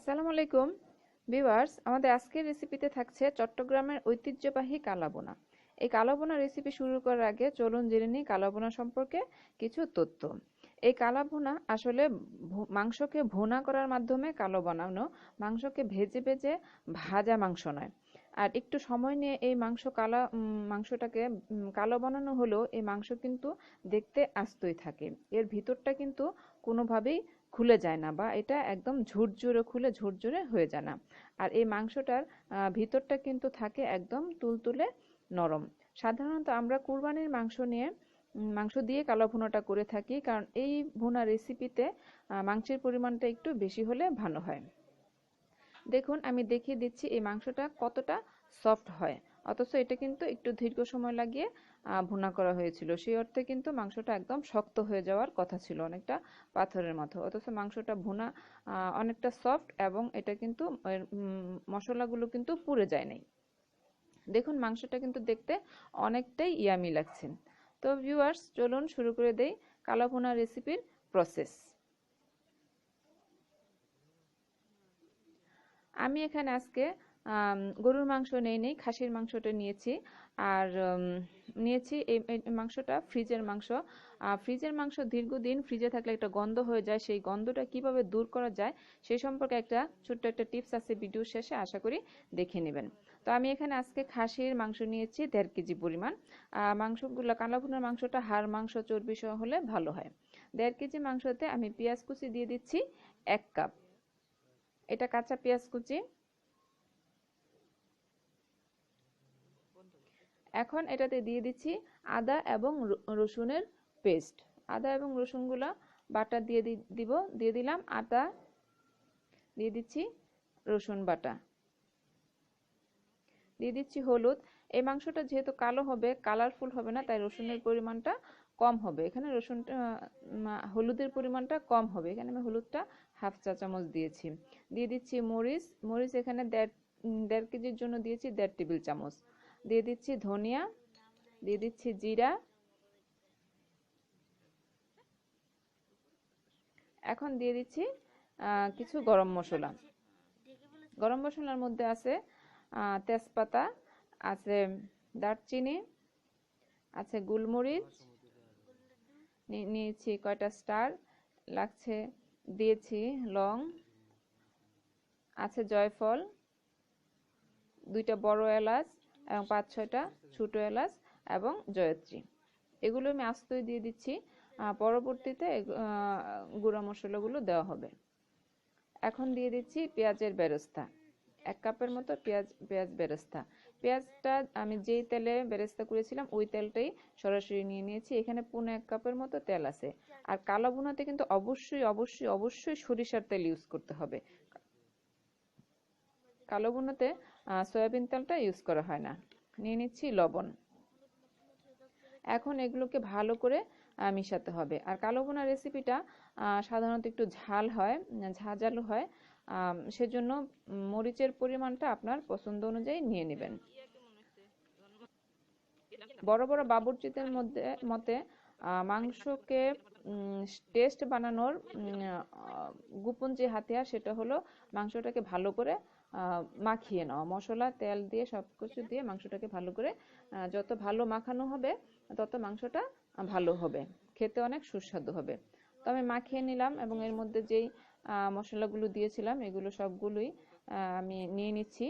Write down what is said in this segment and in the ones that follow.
আসসালামু আলাইকুম। ভিউয়ার্স, আমাদের আজকের রেসিপিতে থাকছে চট্টগ্রামের ঐতিহ্যবাহী কালাবোনা। এই কালাবোনা রেসিপি শুরু করার আগে চলুন জেনে নিই কালাবোনা সম্পর্কে কিছু তথ্য। এই কালাবোনা আসলে মাংসকে ভুনা করার মাধ্যমে কালো বানানো, মাংসকে ভেজে ভেজে ভাজা মাংস নয়। আর একটু সময় নিয়ে এই মাংস কালা মাংসটাকে কালো বানানো হলেও এই মাংস কিন্তু দেখতে আস্তই থাকে। এর ভিতরটা কিন্তু কোনোভাবেই খুলে যায় না বা এটা একদম ঝুরঝুরে খুলে ঝুরঝুরে হয়ে যায় না। আর এই মাংসটার ভিতরটা কিন্তু থাকে একদম তুলতুলে নরম। সাধারণত আমরা কুরবানির মাংস নিয়ে মাংস দিয়ে কালো ভুনাটা করে থাকি কারণ এই ভুনা রেসিপিতে মাংসের পরিমাণটা একটু বেশি হলে ভালো হয়। দেখুন, আমি দেখিয়ে দিচ্ছি এই মাংসটা কতটা সফট হয়। অথচ এটা কিন্তু একটু দীর্ঘ সময় লাগিয়ে ভুনা করা হয়েছিল। সেই অর্থে কিন্তু মাংসটা একদম শক্ত হয়ে যাওয়ার কথা ছিল অনেকটা পাথরের মতো। অথচ মাংসটা ভুনা অনেকটা সফট এবং এটা কিন্তু মশলাগুলো কিন্তু পুড়ে যায় নাই। দেখুন মাংসটা কিন্তু দেখতে অনেকটাই ইয়ামি লাগছে। তো ভিউয়ার্স চলুন শুরু করে দেই কালো ভুনা রেসিপির প্রসেস আমি এখানে আজকে গরুর মাংস নেই নেই, খাসির মাংসটা নিয়েছি। আর নিয়েছি এই মাংসটা ফ্রিজের মাংস। ফ্রিজের মাংস দীর্ঘদিন ফ্রিজে থাকলে একটা গন্ধ হয়ে যায়। সেই গন্ধটা কীভাবে দূর করা যায় সেই সম্পর্কে একটা ছোট্ট একটা টিপস আছে ভিডিও শেষে, আশা করি দেখে নেবেন। তো আমি এখানে আজকে খাসির মাংস নিয়েছি, দেড় কেজি পরিমাণ। মাংসগুলো, কালাভুনার মাংসটা হাড়, মাংস, চর্বি সহ হলে ভালো হয়। দেড় কেজি মাংসতে আমি পেঁয়াজ কুচি দিয়ে দিচ্ছি এক কাপ। এটা কাঁচা পেঁয়াজ কুচি এখন এটাতে দিয়ে দিচ্ছি আদা এবং রসুনের পেস্ট। আদা এবং রসুনগুলো বাটা দিয়ে দিব, দিয়ে দিলাম আদা, দিয়ে দিচ্ছি রসুন বাটা। দিয়ে দিচ্ছি হলুদ। এই মাংসটা যেহেতু কালো হবে, কালারফুল হবে না, তাই রসুনের পরিমাণটা কম হবে। এখানে রসুন হলুদের পরিমাণটা কম হবে। এখানে আমি হলুদটা হাফ চা চামচ দিয়েছি। দিয়ে দিচ্ছি মরিচ। মরিচ এখানে দেড় দেড় কেজির জন্য দিয়েছি দেড় টেবিল চামচ। দিয়ে দিচ্ছি ধনিয়া, দিয়ে দিচ্ছি জিরা। এখন দিয়ে দিচ্ছি কিছু গরম মশলা। গরম মশলার মধ্যে আছে তেজপাতা, আছে দারচিনি, আছে গোলমরিচ। নিয়েছি কয়টা স্টার, লাগছে দিয়েছি লং, আছে জয়ফল, দুইটা বড় এলাচ এবং পাঁচ, ছয়টা ছোটো এলাচ এবং জয়ত্রী। এগুলো আমি আস্তই দিয়ে দিচ্ছি। পরবর্তীতে গুঁড়া মশলাগুলো দেওয়া হবে। এখন দিয়ে দিচ্ছি পেঁয়াজের বেরস্তা। এক কাপের মতো পেঁয়াজ পেঁয়াজ বেরেস্তা। পেঁয়াজটা আমি যেই তেলে বেরেস্তা করেছিলাম, ওই তেলটাই সরাসরি নিয়ে নিয়েছি। এখানে পুনে এক কাপের মতো তেল আছে। আর কালো ভুনাতে কিন্তু অবশ্যই অবশ্যই অবশ্যই সরিষার তেল ইউজ করতে হবে। কালো ভুনাতে সয়াবিন তেলটা ইউজ করা হয় না। নিয়ে নিচ্ছি লবণ। এখন এগুলোকে ভালো করে মিশাতে হবে। আর কালো বোনা রেসিপিটা সাধারণত একটু ঝাল হয়, ঝাঁঝালো হয় সেজন্য মরিচের পরিমাণটা আপনার পছন্দ অনুযায়ী নিয়ে নেবেন। বড় বড় বাবুর্চিতের মধ্যে, মতে মাংসকে টেস্ট বানানোর গোপন যে হাতিয়ার সেটা হলো মাংসটাকে ভালো করে মাখিয়ে নেওয়া মশলা, তেল দিয়ে সব কিছু দিয়ে মাংসটাকে ভালো করে যত ভালো মাখানো হবে, তত মাংসটা ভালো হবে। খেতে অনেক সুস্বাদু হবে। তো আমি মাখিয়ে নিলাম এবং এর মধ্যে যেই মশলাগুলো দিয়েছিলাম, এগুলো সবগুলোই আমি নিয়ে নিচ্ছি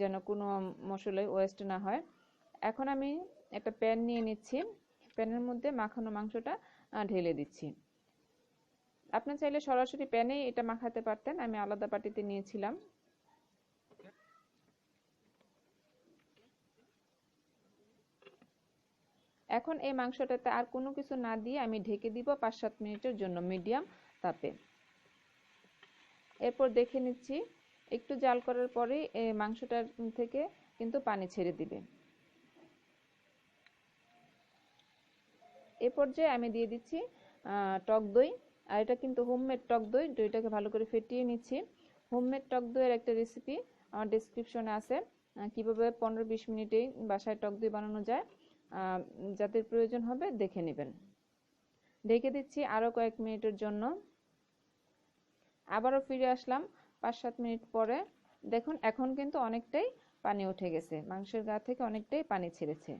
যেন কোনো মশলাই ওয়েস্ট না হয়। এখন আমি একটা প্যান নিয়ে নিচ্ছি। প্যানের মধ্যে মাখানো মাংসটা ঢেলে দিচ্ছি। আপনি চাইলে সরাসরি প্যানেই এটা মাখাতে পারতেন। আমি আলাদা পাটিতে নিয়েছিলাম। এখন এই মাংসটাতে আর কোনো কিছু না দিয়ে আমি ঢেকে দিব পাঁচ সাত মিনিটের জন্য মিডিয়াম তাপে। এরপর দেখে নিচ্ছি, একটু জাল করার পরে মাংসটার থেকে কিন্তু পানি ছেড়ে দিবে। এ পর্যায়ে আমি দিয়ে দিচ্ছি টক দই, আর এটা কিন্তু হোমমেড টক দই, দইটাকে ভালো করে ফেটিয়ে নিচ্ছি। হোমমেড টক দইয়ের একটা রেসিপি আমার ডিসক্রিপশনে আছে কীভাবে পনেরো বিশ মিনিটেই বাসায় টক দই বানানো যায়। যাদের প্রয়োজন হবে দেখে নেবেন। ঢেকে দিচ্ছি আরও কয়েক মিনিটের জন্য। আবারও ফিরে আসলাম পাঁচ সাত মিনিট পরে। দেখুন, এখন কিন্তু অনেকটাই পানি উঠে গেছে। মাংসের গা থেকে অনেকটাই পানি ছেড়েছে।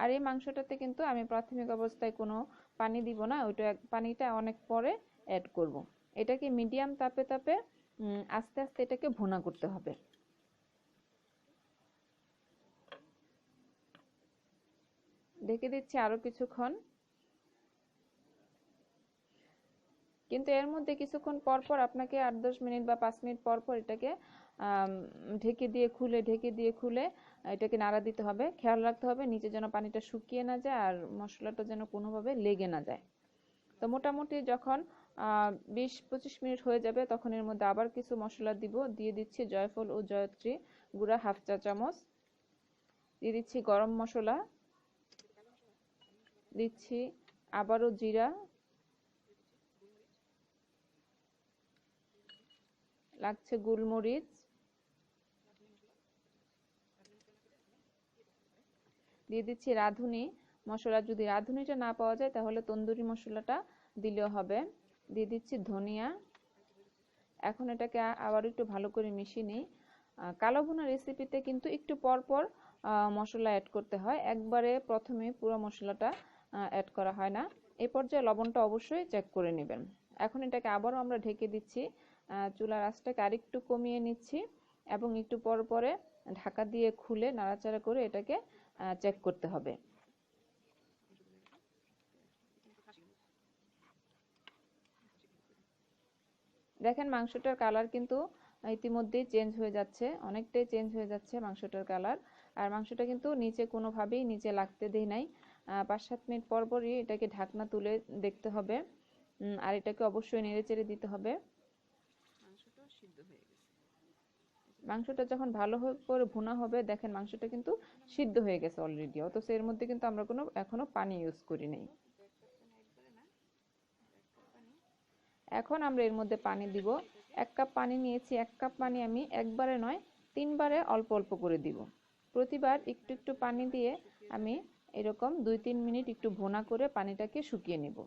আর এই মাংসটাতে কিন্তু আমি প্রাথমিক অবস্থায় কোনো পানি দিব না, ওইটা পানিটা অনেক পরে অ্যাড করব। এটাকে মিডিয়াম তাপে তাপে আস্তে আস্তে এটাকে ভুনা করতে হবে। ঢেকে দিচ্ছি আরও কিছুক্ষণ। কিন্তু এর মধ্যে কিছুক্ষণ পর পর আপনাকে আট, দশ মিনিট বা পাঁচ মিনিট পর পর এটাকে ঢেকে দিয়ে, খুলে, ঢেকে দিয়ে, খুলে, এটাকে নাড়া দিতে হবে। খেয়াল রাখতে হবে নিচে যেন পানিটা শুকিয়ে না যায় আর মশলাটা যেন কোনোভাবে লেগে না যায়। তো মোটামুটি যখন বিশ, পঁচিশ মিনিট হয়ে যাবে তখন এর মধ্যে আবার কিছু মশলা দিব। দিয়ে দিচ্ছি জয়ফল ও জয়ত্রী গুঁড়া হাফ চা চামচ। দিয়ে দিচ্ছি গরম মশলা। দিচ্ছি। আবারও জিরা। লাগছে গোলমরিচ। দিয়ে দিচ্ছি রাঁধুনি। মশলা যদি রাঁধুনিটা না পাওয়া যায়, তাহলে তন্দুরি মশলাটা দিলেও হবে। দিয়ে দিচ্ছি ধনিয়া। এখন এটাকে আবার একটু ভালো করে মিশিয়ে নিই। কালো ভুনা রেসিপিতে কিন্তু একটু পর পর মশলা অ্যাড করতে হয়। একবারে প্রথমে পুরো মশলাটা অ্যাড করা হয় না। এই পর্যায়ে লবণটা অবশ্যই চেক করে নেবেন। এখন এটাকে আবারও আমরা ঢেকে দিচ্ছি। চুলার আঁচটাকে আরেকটু কমিয়ে নিচ্ছি এবং একটু পর পরে ঢাকা দিয়ে খুলে নাড়াচাড়া করে এটাকে চেক করতে হবে। দেখেন মাংসটার কালার কিন্তু ইতিমধ্যেই চেঞ্জ হয়ে যাচ্ছে, অনেকটাই চেঞ্জ হয়ে যাচ্ছে মাংসটার কালার আর মাংসটা কিন্তু নিচে কোনোভাবেই নিচে লাগতে দেই নাই। পাঁচ সাত মিনিট পর পরই এটাকে ঢাকনা তুলে দেখতে হবে। আর এটাকে অবশ্যই নেড়ে চেড়ে দিতে হবে। মাংসটা যখন ভালো করে ভুনা হবে দেখেন মাংসটা কিন্তু সিদ্ধ হয়ে গেছে অলরেডি অথচ এর মধ্যে কিন্তু আমরা কোনো এখনও পানি ইউজ করি নাই। এখন আমরা এর মধ্যে পানি দিব। এক কাপ পানি নিয়েছি। এক কাপ পানি আমি একবারে নয় তিনবারে অল্প অল্প করে দিব। প্রতিবার একটু একটু পানি দিয়ে আমি এরকম দুই তিন মিনিট একটু ভোনা করে পানিটাকে শুকিয়ে নেব।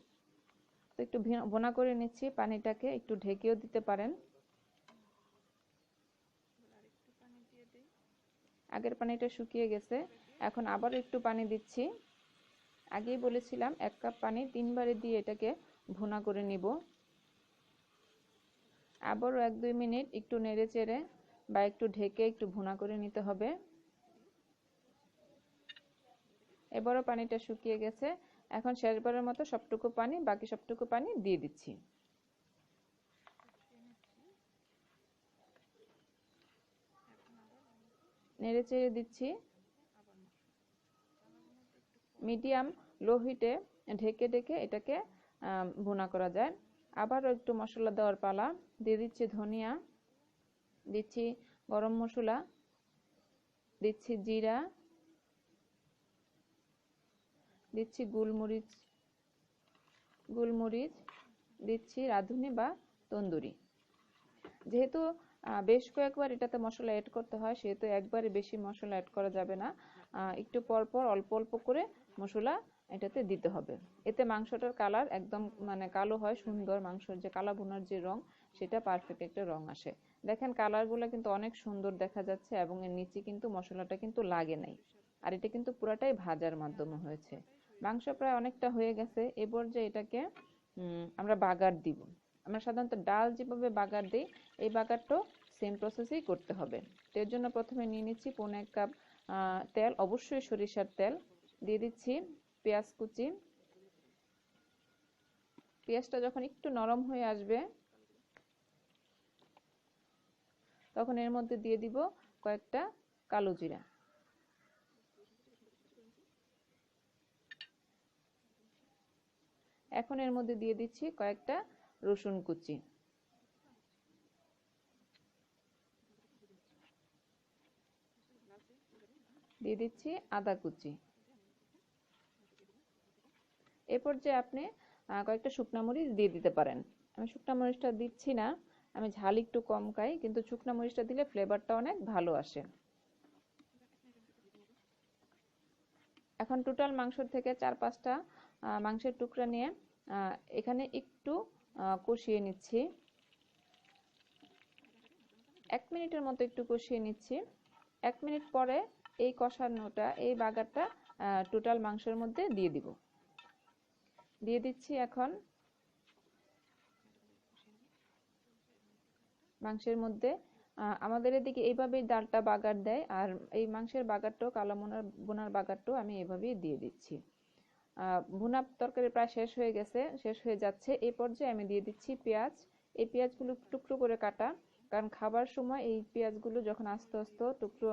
তো একটু ভোনা করে নিচ্ছি, পানিটাকে একটু ঢেকেও দিতে পারেন। আগের পানিটা শুকিয়ে গেছে, এখন আবার একটু পানি দিচ্ছি। আগেই বলেছিলাম এক কাপ পানি তিনবারে দিয়ে এটাকে ভুনা করে নিব। আবারও এক দুই মিনিট একটু নেড়ে চেড়ে বা একটু ঢেকে একটু ভুনা করে নিতে হবে। এবারও পানিটা শুকিয়ে গেছে। এখন শেষবারের মতো সবটুকু পানি, বাকি সবটুকু পানি দিয়ে দিচ্ছি। নেড়ে চেড়ে দিচ্ছি। মিডিয়াম লো হিটে ঢেকে ঢেকে এটাকে ভুনা করা যায়। আবারও একটু মশলা দেওয়ার পালা। দিয়ে দিচ্ছি ধনিয়া, দিচ্ছি গরম মশলা, দিচ্ছি জিরা দিচ্ছি গোলমরিচ গোলমরিচ দিচ্ছি রাঁধুনি বা তন্দুরি। যেহেতু বেশ কয়েকবার এটাতে মশলা অ্যাড করতে হয়, সেহেতু একবারে বেশি মশলা অ্যাড করা যাবে না। একটু পর পর অল্প অল্প করে মশলা এটাতে দিতে হবে। এতে মাংসটার কালার একদম মানে কালো হয়, সুন্দর মাংসের যে কালা বোনার যে রং, সেটা পারফেক্ট একটা রং আসে। দেখেন কালারগুলো কিন্তু অনেক সুন্দর দেখা যাচ্ছে এবং এর নিচে কিন্তু মশলাটা কিন্তু লাগে নাই। আর এটা কিন্তু পুরাটাই ভাজার মাধ্যমে হয়েছে। মাংস প্রায় অনেকটা হয়ে গেছে। এ পর্যায়ে এটাকে আমরা বাগার দিব। আমরা সাধারণত ডাল যেভাবে বাগার দিই, এই বাগারটাও সেম প্রসেসেই করতে হবে। তো এর জন্য প্রথমে নিয়ে নিচ্ছি পনেরো এক কাপ তেল, অবশ্যই সরিষার তেল। দিয়ে দিচ্ছি পেঁয়াজ কুচি। পেঁয়াজটা যখন একটু নরম হয়ে আসবে, তখন এর মধ্যে দিয়ে দিব কয়েকটা কালো জিরা। এখন এর মধ্যে দিয়ে দিচ্ছি কয়েকটা রসুন কুচি। দিয়ে দিচ্ছি আদা কুচি। এ পর্যায়ে আপনি কয়েকটা শুকনা মরিচ দিয়ে দিতে পারেন। আমি শুকনা মরিচটা দিচ্ছি না, আমি ঝাল একটু কম খাই, কিন্তু শুকনা মরিচটা দিলে ফ্লেভারটা অনেক ভালো আসে। এখন টোটাল মাংস থেকে চার পাঁচটা মাংসের টুকরা নিয়ে এখানে একটু কষিয়ে নিচ্ছি। এক মিনিটের মতো একটু কষিয়ে নিচ্ছি। এক মিনিট পরে এই কষানোটা, এই বাগারটা টোটাল মাংসের মধ্যে দিয়ে দিব। দিয়ে দিচ্ছি এখন মাংসের মধ্যে। আমাদের এদিকে এইভাবেই ডালটা বাগার দেয়, আর এই মাংসের বাগারটাও কালো বোনার বোনার বাগারটাও আমি এভাবেই দিয়ে দিচ্ছি। ভুনা তরকারি প্রায় শেষ হয়ে গেছে, শেষ হয়ে যাচ্ছে। এই পর্যায়ে আমি দিয়ে দিচ্ছি পেঁয়াজ। এই পেঁয়াজগুলো টুকরো করে কাটা, কারণ খাবার সময় এই পেঁয়াজগুলো যখন আস্তে আস্তে টুকরো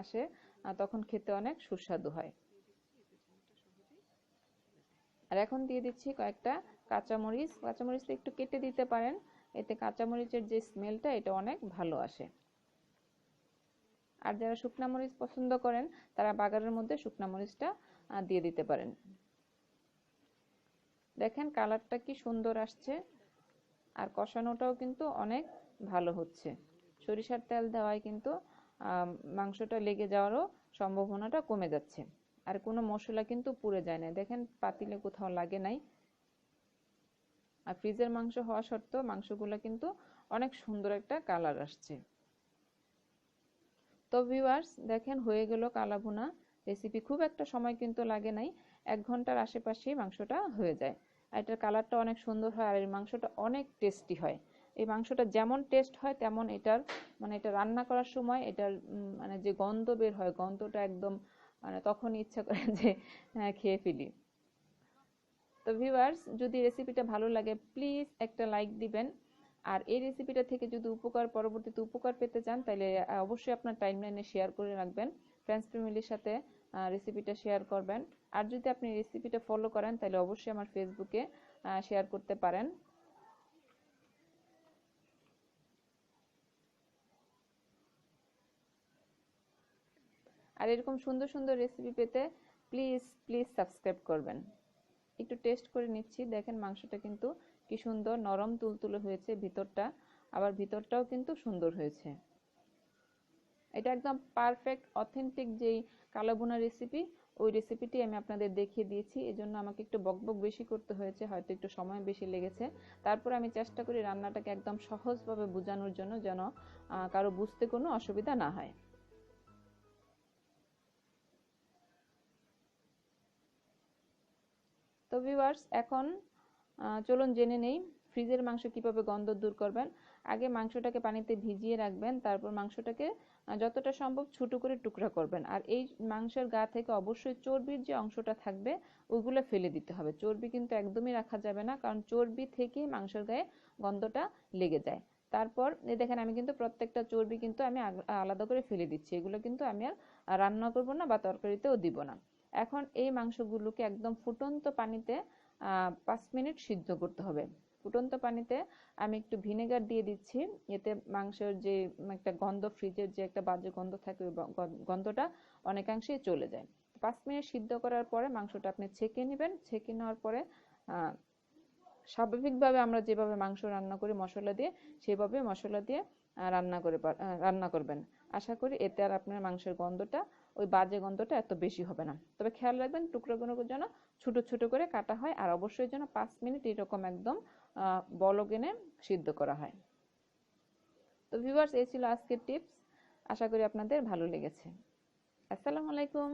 আসে তখন খেতে অনেক সুস্বাদু হয়। আর এখন দিয়ে দিচ্ছি কয়েকটা কাঁচামরিচ। কাঁচামরিচটা একটু কেটে দিতে পারেন, এতে কাঁচামরিচের যে স্মেলটা, এটা অনেক ভালো আসে। আর যারা শুকনা মরিচ পছন্দ করেন, তারা বাগানের মধ্যে শুকনা মরিচটা দিয়ে দিতে পারেন। দেখেন কালারটা কি সুন্দর আসছে। আর কষানোটাও কিন্তু অনেক ভালো হচ্ছে। সরিষার তেল দেওয়ায় কিন্তু মাংসটা লেগে যাওয়ারও সম্ভাবনাটা কমে যাচ্ছে। আর কোনো মশলা কিন্তু পুড়ে যায় না। দেখেন পাতিলে কোথাও লাগে নাই। আর ফ্রিজের মাংস হওয়া সত্ত্বেও মাংসগুলো কিন্তু অনেক সুন্দর একটা কালার আসছে। তো ভিউয়ার্স দেখেন হয়ে গেল কালাভুনা। রেসিপি খুব একটা সময় কিন্তু লাগে নাই। এক ঘণ্টার আশেপাশেই মাংসটা হয়ে যায়। আর এটার কালারটা অনেক সুন্দর হয় আর এই মাংসটা অনেক টেস্টি হয়। এই মাংসটা যেমন টেস্ট হয় তেমন এটার মানে এটা রান্না করার সময় এটার মানে যে গন্ধ বের হয় গন্ধটা একদম মানে তখন ইচ্ছা করে যে হ্যাঁ, খেয়ে ফেলি। তো ভিউয়ার্স যদি রেসিপিটা ভালো লাগে প্লিজ একটা লাইক দিবেন। আর এই রেসিপিটা থেকে যদি উপকার পরবর্তীতে উপকার পেতে চান তাহলে অবশ্যই আপনার টাইমলাইনে শেয়ার করে রাখবেন। ফ্রেন্ডস ফ্যামিলির সাথে রেসিপিটা শেয়ার করবেন। আর যদি আপনি রেসিপিটা ফলো করেন, তাহলে অবশ্যই আমার ফেসবুকে শেয়ার করতে পারেন। আর এরকম সুন্দর সুন্দর রেসিপি পেতে প্লিজ প্লিজ সাবস্ক্রাইব করবেন। একটু টেস্ট করে নিচ্ছি। দেখেন মাংসটা কিন্তু কি সুন্দর নরম তুলতুলে হয়েছে, ভিতরটা। আবার ভিতরটাও কিন্তু সুন্দর হয়েছে। এটা একদম পারফেক্ট অথেন্টিক যেই কালো বোনা রেসিপি ওই রেসিপিটি আমি আপনাদের দেখিয়ে দিয়েছি। এজন্য আমাকে একটু বকবক বেশি করতে হয়েছে, হয়তো একটু সময় বেশি লেগেছে। তারপর আমি চেষ্টা করি রান্নাটাকে একদম সহজভাবে বোঝানোর জন্য যেন কারও বুঝতে কোনো অসুবিধা না হয়। তো ভিউয়ার্স এখন চলুন জেনে নেই ফ্রিজের মাংস কীভাবে গন্ধ দূর করবেন। আগে মাংসটাকে পানিতে ভিজিয়ে রাখবেন, তারপর মাংসটাকে যতটা সম্ভব ছোট করে টুকরা করবেন। আর এই মাংসের গা থেকে অবশ্যই চর্বির যে অংশটা থাকবে, ওইগুলো ফেলে দিতে হবে। চর্বি কিন্তু একদমই রাখা যাবে না, কারণ চর্বি থেকে মাংসের গায়ে গন্ধটা লেগে যায়। তারপর এই দেখেন, আমি কিন্তু প্রত্যেকটা চর্বি কিন্তু আমি আলাদা করে ফেলে দিচ্ছি। এগুলো কিন্তু আমি আর রান্না করব না বা তরকারিতেও দিব না। এখন এই মাংসগুলোকে একদম ফুটন্ত পানিতে পাঁচ মিনিট সিদ্ধ করতে হবে। ফুটন্ত পানিতে আমি একটু ভিনেগার দিয়ে দিচ্ছি। এতে মাংসের যে একটা গন্ধ, ফ্রিজের যে একটা বাজে গন্ধ থাকে গন্ধটা অনেকাংশেই চলে যায়। পাঁচ মিনিট সিদ্ধ করার পরে মাংসটা আপনি ছেঁকে নেবেন। ছেঁকে নেওয়ার পরে স্বাভাবিকভাবে আমরা যেভাবে মাংস রান্না করি, মশলা দিয়ে, সেভাবে মশলা দিয়ে রান্না করে রান্না করবেন। আশা করি এতে আর আপনার মাংসের গন্ধটা, ওই বাজে গন্ধটা এত বেশি হবে না। তবে খেয়াল রাখবেন টুকরোগুলো যেন ছোট ছোট করে কাটা হয়। আর অবশ্যই যেন পাঁচ মিনিট এরকম একদম বলগেনে সিদ্ধ করা হয়। তো ভিউয়ার্স এই ছিল আজকের টিপস আশা করি আপনাদের ভালো লেগেছে। আসসালামু আলাইকুম।